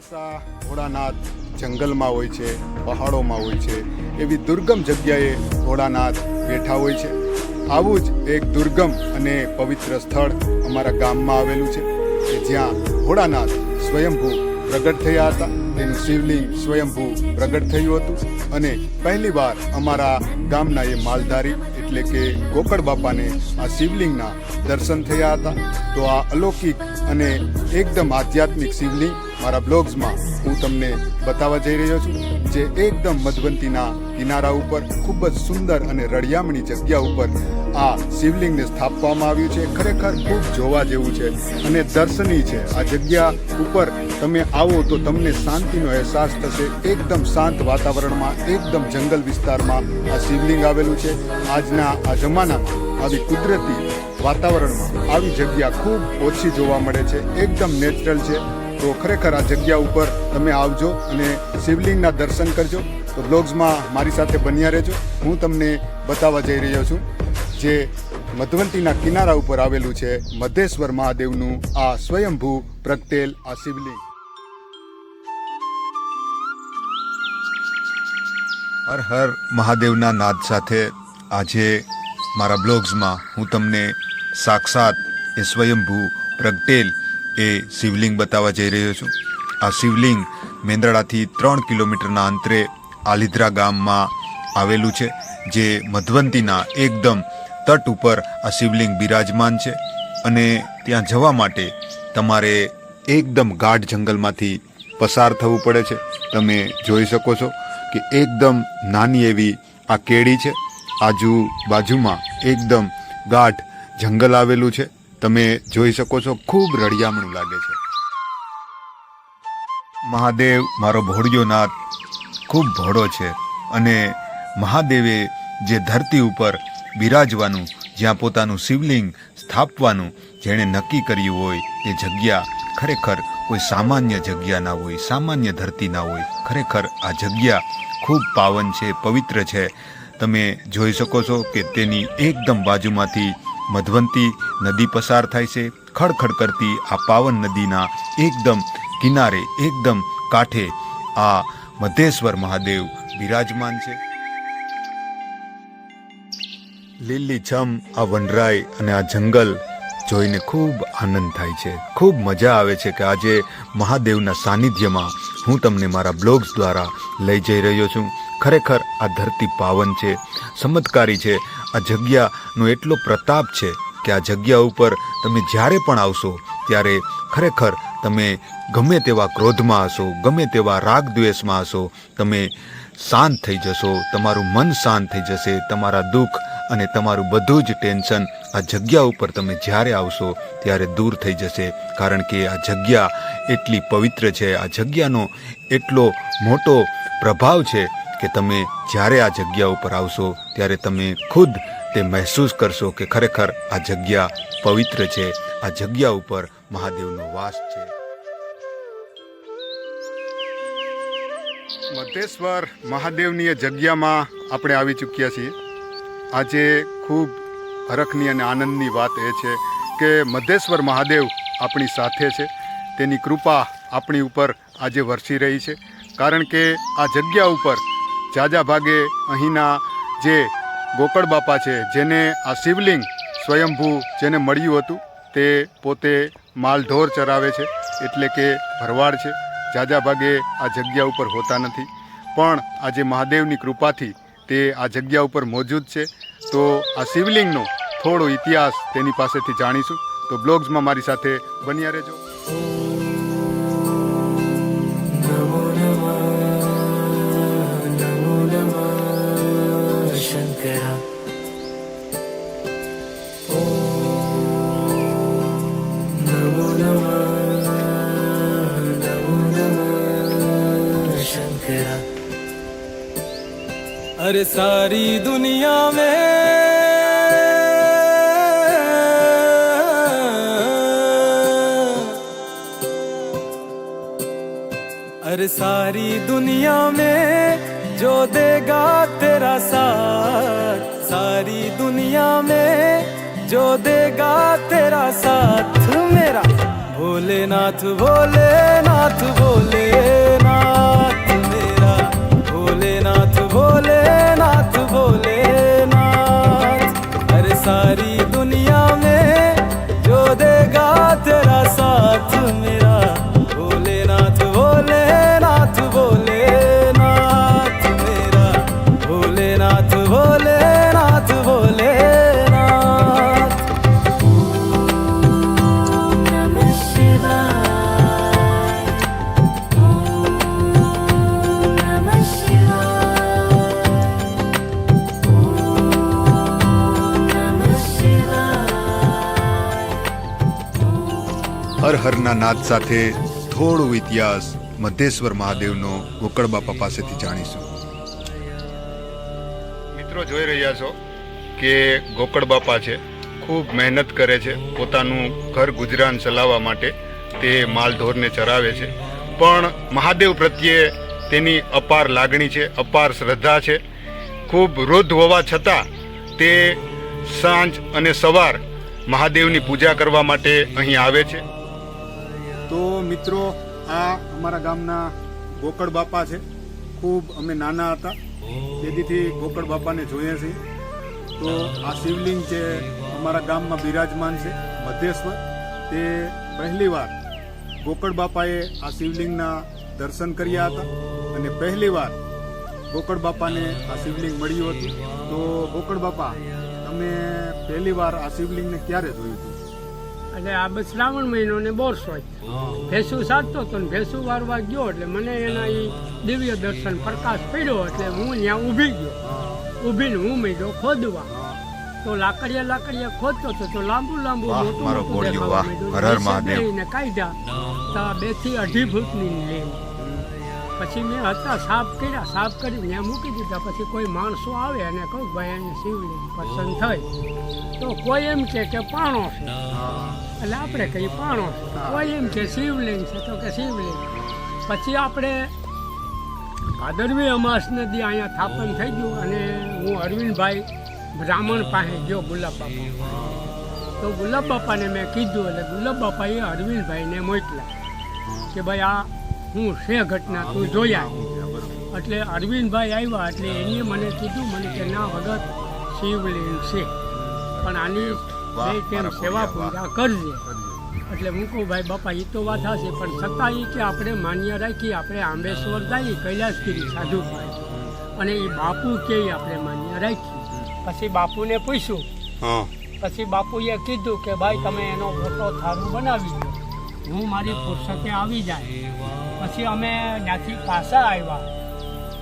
હંમેશા ભોળાનાથ જંગલમાં હોય છે, પહાડોમાં હોય છે, એવી દુર્ગમ જગ્યાએ ભોળાનાથ બેઠા હોય છે. આવું જ એક દુર્ગમ અને પવિત્ર સ્થળ અમારા ગામમાં આવેલું છે, કે જ્યાં ભોળાનાથ સ્વયંભૂ પ્રગટ થયા હતા. તેનું શિવલિંગ સ્વયંભૂ પ્રગટ થયું હતું અને પહેલી વાર અમારા ગામના એ માલધારી એટલે કે ગોકળ બાપાને આ શિવલિંગના દર્શન થયા હતા. તો આ અલૌકિક અને એકદમ આધ્યાત્મિક શિવલિંગ મારા બ્લોગ્સમાં હું તમને બતાવવા જઈ રહ્યો છું, જે એકદમ મધવંતીના કિનારા ઉપર, ખૂબ જ સુંદર અને રળિયામણી જગ્યા ઉપર આ શિવલિંગને સ્થાપવામાં આવ્યું છે. ખરેખર ખૂબ જોવા જેવું છે અને દર્શનીય છે. આ જગ્યા ઉપર તમે આવો તો તમને શાંતિનો અહેસાસ થશે. એકદમ શાંત વાતાવરણમાં, એકદમ જંગલ વિસ્તારમાં આ શિવલિંગ આવેલું છે. આજના આ જમાનામાં આવી કુદરતી વાતાવરણમાં. આવી જગ્યા ખૂબ ઓછી જોવા મળે છે, એકદમ નેચરલ છે. તો ખરેખર આ જગ્યા ઉપર તમે આવજો અને શિવલિંગના દર્શન કરજો. તો બ્લોગ્સમાં મારી સાથે બન્યા રહેજો. હું તમને બતાવવા જઈ રહ્યો છું જે મધવંતીના કિનારા ઉપર આવેલું છે મધેશ્વર મહાદેવનું આ સ્વયંભૂ પ્રગટેલ આ શિવલિંગ. હર હર મહાદેવના નાદ સાથે આજે મારા બ્લોગ્સમાં હું તમને સાક્ષાત એ સ્વયંભૂ પ્રગટેલ એ શિવલિંગ બતાવવા જઈ રહ્યો છું. આ શિવલિંગ મેંદરડાથી ત્રણ કિલોમીટરના અંતરે આલિદ્રા ગામમાં આવેલું છે, જે મધવંતીના એકદમ તટ ઉપર આ શિવલિંગ બિરાજમાન છે અને ત્યાં જવા માટે તમારે એકદમ ગાઢ જંગલમાંથી પસાર થવું પડે છે. તમે જોઈ શકો છો કે એકદમ નાની એવી આ કેડી છે. આજુબાજુમાં એકદમ ગાઢ જંગલ આવેલું છે. તમે જોઈ શકો છો, ખૂબ રળિયામણું લાગે છે. મહાદેવ મારો ભોળિયો નાથ, ખૂબ ભોળો છે અને મહાદેવે જે ધરતી ઉપર બિરાજવાનું, જ્યાં પોતાનું શિવલિંગ સ્થાપવાનું જેણે નક્કી કર્યું હોય એ જગ્યા ખરેખર કોઈ સામાન્ય જગ્યા ના હોય, સામાન્ય ધરતી ના હોય. ખરેખર આ જગ્યા ખૂબ પાવન છે, પવિત્ર છે. તમે જોઈ શકો છો કે તેની એકદમ બાજુમાંથી મધવંતી નદી પસાર થાય છે. ખડખડ કરતી આ પાવન નદીના એકદમ કિનારે, એકદમ કાંઠે આ મધેશ્વર મહાદેવ બિરાજમાન છે. લીલી છમ, આ વનરાય અને આ જંગલ જોઈને ખૂબ આનંદ થાય છે. ખૂબ મજા આવે છે કે આજે મહાદેવના સાનિધ્યમાં હું તમને મારા બ્લોગ્સ દ્વારા લઈ જઈ રહ્યો છું. ખરેખર આ ધરતી પાવન છે, ચમત્કારી છે. આ જગ્યાનો એટલો પ્રતાપ છે કે આ જગ્યા ઉપર તમે જ્યારે પણ આવશો, ત્યારે ખરેખર તમે ગમે તેવા ક્રોધમાં હશો, ગમે તેવા રાગ દ્વેષમાં હશો, તમે શાંત થઈ જશો, તમારું મન શાંત થઈ જશે, તમારા દુઃખ અને તમારું બધું જ ટેન્શન આ જગ્યા ઉપર તમે જ્યારે આવશો, ત્યારે દૂર થઈ જશે. કારણ કે આ જગ્યા એટલી પવિત્ર છે, આ જગ્યાનો એટલો મોટો પ્રભાવ છે કે તમે જ્યારે આ જગ્યા ઉપર આવશો, ત્યારે તમે ખુદ તે મહેસૂસ કરશો કે ખરેખર આ જગ્યા પવિત્ર છે. આ જગ્યા ઉપર મહાદેવનો વાસ છે. મધેશ્વર મહાદેવની જગ્યામાં આપણે આવી ચૂક્યા છીએ. આજે ખૂબ હરખની અને આનંદની વાત એ છે કે મધેશ્વર મહાદેવ આપણી સાથે છે. તેની કૃપા આપણી ઉપર આજે વરસી રહી છે. કારણ કે આ જગ્યા ઉપર જાજા ભાગે અહીંના જે ગોકળ બાપા છે, જેને આ શિવલિંગ સ્વયંભૂ જેને મળ્યું હતું, તે પોતે માલઢોર ચરાવે છે, એટલે કે ભરવાડ છે. જાજા ભાગે આ જગ્યા ઉપર હોતા નથી. પણ આજે મહાદેવની કૃપાથી તે આ જગ્યા ઉપર મોજૂદ છે. તો આ શિવલિંગનો થોડો ઇતિહાસ તેની પાસેથી જાણીશું. તો બ્લોગ્સમાં મારી સાથે બન્યા રહેજો. अरे सारी दुनिया में। अरे सारी दुनिया में जो देगा तेरा साथ, सारी दुनिया में जो देगा तेरा साथ। मेरा भोलेनाथ भोलेनाथ भोले ભોલેનાથ ભોલેનાથ ભોલેનાથ અરે સારી દુનિયા મેં જો દેગા તેરા સાથ મેં હરના નાદ સાથે થોડું ઇતિહાસ મધેશ્વર મહાદેવનો ગોકળ બાપા પાસેથી જાણીશું. મિત્રો, જોઈ રહ્યા છો કે ગોકળ બાપા છે, ખૂબ મહેનત કરે છે, પોતાનું ઘર ગુજરાન ચલાવવા માટે તે માલઢોરને ચરાવે છે. પણ મહાદેવ પ્રત્યે તેની અપાર લાગણી છે, અપાર શ્રદ્ધા છે. ખૂબ વૃદ્ધ હોવા છતાં તે સાંજ અને સવાર મહાદેવની પૂજા કરવા માટે અહીં આવે છે. તો મિત્રો, આ અમારા ગામના ગોકળ બાપા છે. ખૂબ અમે નાના હતા. તેથી ગોકળ બાપાને જોઈએ છીએ તો આ શિવલિંગ છે અમારા ગામમાં બિરાજમાન છે મધ્યેશ્વર તે પહેલીવાર ગોકળ બાપાએ આ શિવલિંગના દર્શન કર્યા હતા. અને પહેલીવાર ગોકળ બાપાને આ શિવલિંગ મળ્યું હતું. તો ગોકળ બાપા, તમે પહેલીવાર આ શિવલિંગને ક્યારે જોયું હતું? એટલે આ બસ શ્રાવણ મહિનો ને બોર્સ હોય ભેંસું સાચતો હતો ને ભેંસું વારવા ગયો એટલે મને એના એ દિવ્ય દર્શન પ્રકાશ પડ્યો એટલે હું ત્યાં ઊભી ગયો. ઊભીને હું મીડો ખોદવા. તો લાકડીયા લાકડીયા ખોદતો હતો તો લાંબુ લાંબુ મોટું મોટું દેખાવા માંડ્યું. કાઢ્યા. તો બેથી અઢી ફૂટની લીમ પછી મેં હતા સાફ કર્યા સાફ કરી ત્યાં મૂકી દીધા. પછી કોઈ માણસો આવે અને કહું ભાઈ એને શિવલિંગ પસંદ થઈ. તો કોઈ એમ કે પાણો છે. એટલે આપણે કહીએ પાણો કોઈ એમ કે શિવલિંગ છે તો કે શિવલિંગ. પછી આપણે ભાદરવી અમાસ નદી અહીંયા સ્થાપન થઈ ગયું અને હું અરવિંદભાઈ બ્રાહ્મણ પાસે ગયો ગુલાબ બાપા. તો ગુલાબ બાપાને મેં કીધું એટલે ગુલાબ બાપાએ અરવિંદભાઈને મોકલ્યા કે ભાઈ આ હું છે ઘટના તું જોયા એટલે અરવિંદભાઈ આવ્યા એટલે એની મને કીધું મને કે ના વગર શિવલિંગ છે. પણ આની વાહ, તેમ સેવા પૂજા કરજે. એટલે હું કહું ભાઈ બાપા એ તો વાત હશે પણ છતાં એ કે આપણે માન્ય રાખી આપણે આંબેશ્વર જઈએ કૈલાસગીરી સાધુ અને એ બાપુ કે આપણે માન્ય રાખી પછી બાપુને પૂછ્યું. પછી બાપુએ કીધું કે ભાઈ તમે એનો ફોટો થારું બનાવી દો. હું મારી ફુરસતે આવી જાય. પછી અમે ત્યાંથી પાછા આવ્યા.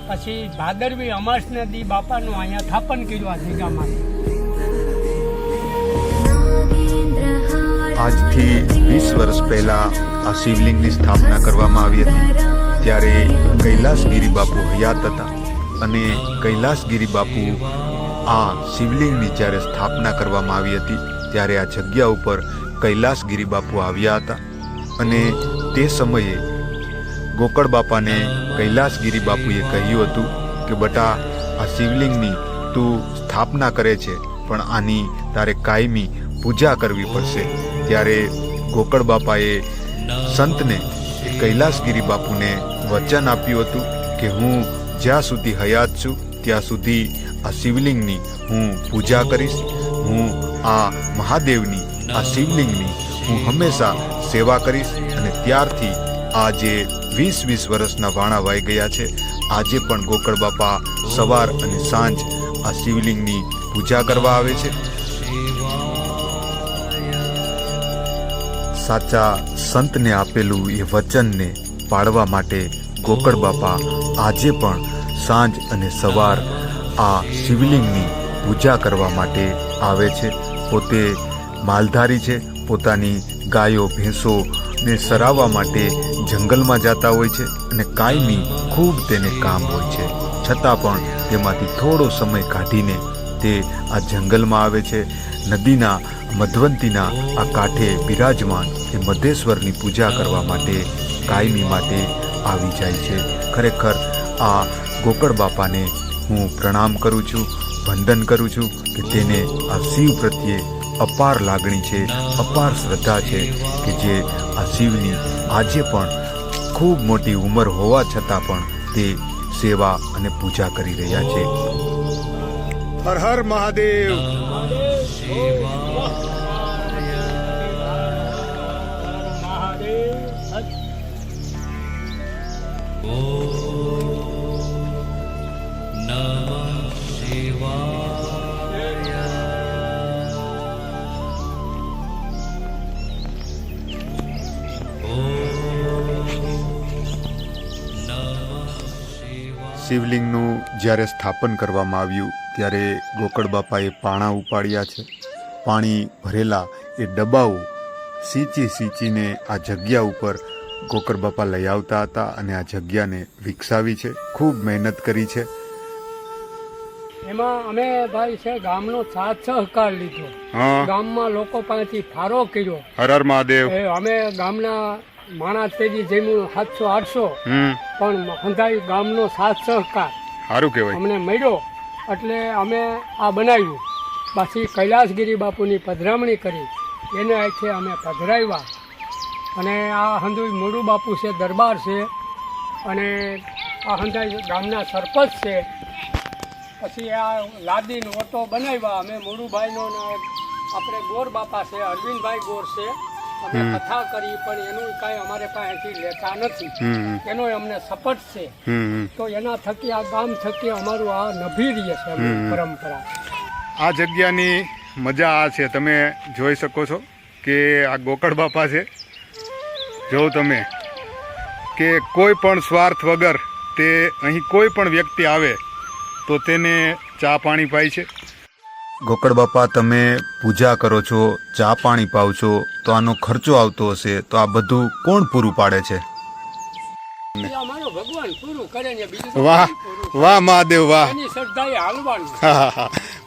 પછી ભાદરવી અમાસને દી બાપાનું અહીંયા સ્થાપન કર્યું આ જગ્યામાં. આજથી વીસ વર્ષ પહેલા આ શિવલિંગની સ્થાપના કરવામાં આવી હતી. ત્યારે કૈલાસગીરી બાપુ હયાત હતા અને કૈલાસગીરી બાપુ આ શિવલિંગની જ્યારે સ્થાપના કરવામાં આવી હતી, ત્યારે આ જગ્યા ઉપર કૈલાસગીરી બાપુ આવ્યા હતા. અને તે સમયે ગોકળ બાપાને કૈલાસગીરી બાપુએ કહ્યું હતું કે, બટા, આ શિવલિંગની તું સ્થાપના કરે છે, પણ આની તારે કાયમી પૂજા કરવી પડશે. ત્યારે ગોકળ બાપાએ સંતને કૈલાસગીરી બાપુને વચન આપ્યું હતું કે હું જ્યાં સુધી હયાત છું, ત્યાં સુધી આ શિવલિંગની હું પૂજા કરીશ. હું આ મહાદેવની, આ શિવલિંગની હું હંમેશા સેવા કરીશ અને ત્યારથી આ જે વીસ વીસ વર્ષના વાણા વાઈ ગયા છે. આજે પણ ગોકળ બાપા સવાર અને સાંજ આ શિવલિંગની પૂજા કરવા આવે છે. સાચા સંતને આપેલું એ વચનને પાળવા માટે ગોકળ બાપા આજે પણ સાંજ અને સવાર આ શિવલિંગની પૂજા કરવા માટે આવે છે. પોતે માલધારી છે. પોતાની ગાયો ભેંસો ને સરાવવા માટે જંગલમાં જતા હોય છે અને કાયમી ખૂબ તેને કામ હોય છે. છતાં પણ તેમાંથી થોડો સમય કાઢીને તે આ જંગલમાં આવે છે. નદીના મધવંતીના આ કાંઠે બિરાજમાન એ મધેશ્વરની પૂજા કરવા માટે કાયમી માટે આવી જાય છે. ખરેખર આ ગોકળ બાપાને હું પ્રણામ કરું છું વંદન કરું છું કે તેને આ શિવ પ્રત્યે અપાર લાગણી છે અપાર શ્રદ્ધા છે કે જે આ શિવની આજે પણ ખૂબ મોટી ઉંમર હોવા છતાં પણ તે સેવા અને પૂજા કરી રહ્યા છે. હર હર મહાદેવ. શિવલિંગનું જ્યારે સ્થાપન કરવામાં આવ્યું, ત્યારે ગોકળ બાપાએ પાણા ઉપાડ્યા છે. પાણી ભરેલા એ ડબ્બાઓ સીંચી સીંચીને આ જગ્યા ઉપર ગોકર બાપા લઈ આવતા હતા અને આ જગ્યાને વિકસાવી છે. ખૂબ મહેનત કરી છે. એમાં અમે ભાઈ છે ગામનો સાથ સહકાર લીધો. ગામમાં લોકો પાસેથી ફારો કર્યો. હર હર મહાદેવ. અમે ગામના માણસ તેજી જમ્યું સાતસો આઠસો. પણ હંધાઈ ગામનો સાથ સહકાર. સારું કહેવાય. અમને મળ્યો. એટલે અમે આ બનાવ્યું. પાછી કૈલાસગીરી બાપુની પધરામણી કરી. એને આખે અમે પધરાવ્યા. અને આ હંધુઈ મોડું બાપુ છે દરબાર છે અને આ હંધાઈ ગામના સરપંચ છે. પછી આ લાદીનો ઓટો બનાવ્યા. અમે મોડુભાઈનો આપણે ગોર બાપા છે અરવિંદભાઈ ગોર છે. અમે કથા કરી પણ એનું કાંઈ અમારે પાસેથી લેતા નથી. એનો અમને સપટ છે. તો એના થકી આ ગામ થકી અમારું આ નભી રહે છે પરંપરા. આ જગ્યાની મજા આ છે. તમે જોઈ શકો છો કે આ ગોકળ બાપા છે. જો તમે કે કોઈ પણ સ્વાર્થ વગર તે અહીં કોઈ પણ વ્યક્તિ આવે તો તેને ચા પાણી પાય છે ગોકળ બાપા તમે પૂજા કરો છો ચા પાણી પાવ છો તો આનો ખર્ચો આવતો હશે તો આ બધું કોણ પૂરું પાડે છે એ અમારો ભગવાન પૂરું કરે ને બીજું તો વાહ. વાહ મહાદેવ વાહ.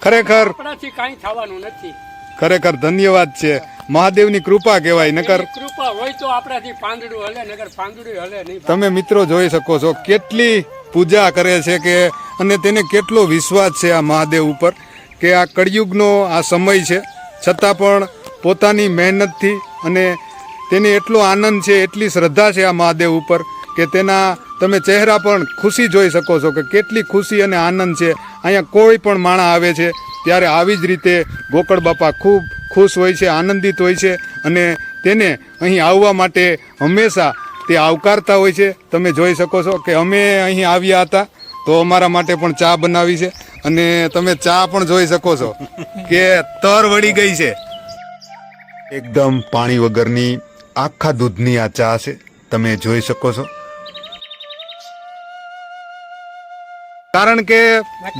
ખરેખર કાંઈ થવાનું નથી ખરેખર ધન્યવાદ છે. મહાદેવની કૃપા કહેવાય નકર કૃપા હોય તો આપણાથી પાંદડું હલે નકર પાંદડું હલે નહીં તમે મિત્રો જોઈ શકો છો કેટલી પૂજા કરે છે કે અને તેને કેટલો વિશ્વાસ છે આ મહાદેવ ઉપર કે આ કળિયુગનો આ સમય છે. છતાં પણ પોતાની મહેનતથી અને તેને એટલો આનંદ છે એટલી શ્રદ્ધા છે આ મહાદેવ ઉપર કે તેના તમે ચહેરા પણ ખુશી જોઈ શકો છો કે કેટલી ખુશી અને આનંદ છે. અહીંયા કોઈ પણ માણા આવે છે ત્યારે આવી જ રીતે ગોકળ બાપા ખૂબ ખુશ હોય છે, આનંદિત હોય છે અને તેને અહીં આવવા માટે હંમેશા તે આવકારતા હોય છે. તમે જોઈ શકો છો કે અમે અહીં આવ્યા હતા તો અમારા માટે પણ ચા બનાવી છે અને તમે ચા પણ જોઈ શકો છો કે તર વળી ગઈ છે. એકદમ પાણી વગરની આખા દૂધની આ ચા છે. તમે જોઈ શકો છો. કારણ કે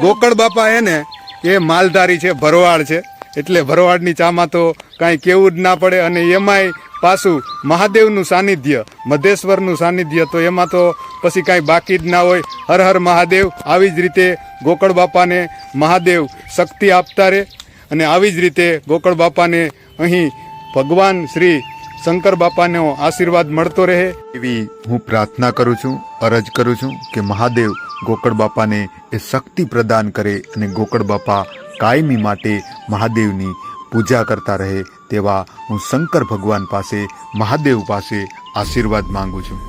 ગોકળ બાપા હે ને એ માલધારી છે, ભરવાડ છે. એટલે ભરવાડની ચામાં તો કાંઈ કેવું જ ના પડે અને એમાંય પાછું મહાદેવનું સાનિધ્ય, મધેશ્વરનું સાનિધ્ય તો એમાં તો પછી કાંઈ બાકી જ ના હોય. હર હર મહાદેવ, આવી જ રીતે ગોકળ બાપાને મહાદેવ શક્તિ આપતા રહે અને આવી જ રીતે ગોકળ બાપાને અહીં ભગવાન શ્રી શંકર બાપાનો આશીર્વાદ મળતો રહે. એવી હું પ્રાર્થના કરું છું, અરજ કરું છું કે મહાદેવ ગોકળ બાપાને એ શક્તિ પ્રદાન કરે અને ગોકળ બાપા કાયમી માટે મહાદેવની પૂજા કરતા રહે તેવા હું શંકર ભગવાન પાસે, મહાદેવ પાસે આશીર્વાદ માંગુ છું.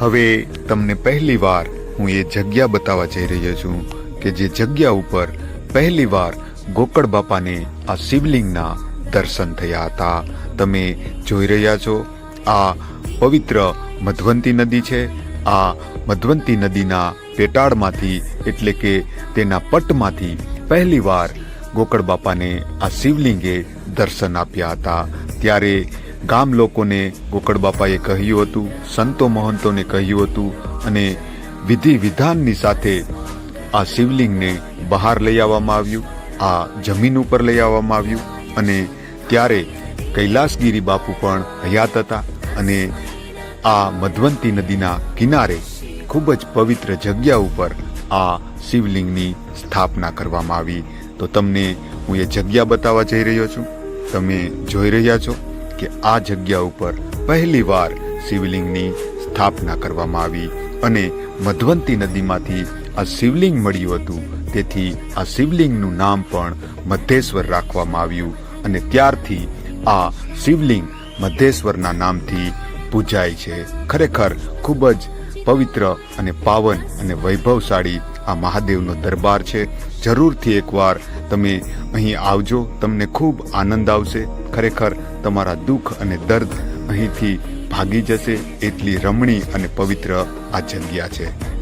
હવે તમને પહેલી વાર હું એ જગ્યા બતાવવા જઈ રહ્યો છું કે જે જગ્યા ઉપર પહેલી વાર ગોકળ બાપાને આ શિવલિંગના દર્શન થયા હતા. તમે જોઈ રહ્યા છો આ પવિત્ર મધવંતી નદી છે. આ મધવંતી નદીના પેટાળમાંથી, એટલે કે તેના પટમાંથી પહેલીવાર ગોકળ બાપાને આ શિવલિંગે દર્શન આપ્યા હતા. ત્યારે ગામ લોકોને ગોકળ બાપાએ કહ્યું હતું, સંતો મહંતોને કહ્યું હતું, અને વિધિ વિધાનની સાથે આ શિવલિંગને બહાર લઈ આવવામાં આવ્યું, આ જમીન ઉપર લઈ આવવામાં આવ્યું, અને ત્યારે કૈલાસગીરી બાપુ પણ હયાત હતા. અને આ મધવંતી નદીના કિનારે ખૂબ જ પવિત્ર જગ્યા ઉપર આ શિવલિંગની સ્થાપના કરવામાં આવી. તો તમને હું એ જગ્યા બતાવવા જઈ રહ્યો છું. તમે જોઈ રહ્યા છો કે આ જગ્યા ઉપર પહેલી વાર શિવલિંગની સ્થાપના કરવામાં આવી અને મધવંતી નદીમાંથી આ શિવલિંગ મળ્યું હતું. તેથી આ શિવલિંગનું નામ પણ મધ્યેશ્વર રાખવામાં આવ્યું અને ત્યારથી આ શિવલિંગ મધેશ્વરના નામથી પૂજાય છે. ખરેખર ખૂબ જ પવિત્ર અને પાવન અને વૈભવશાળી આ મહાદેવનો દરબાર છે. જરૂરથી એકવાર તમે અહીં આવજો, તમને ખૂબ આનંદ આવશે. ખરેખર તમારા દુઃખ અને દર્દ અહીંથી ભાગી જશે. એટલી રમણી અને પવિત્ર આ જગ્યા છે.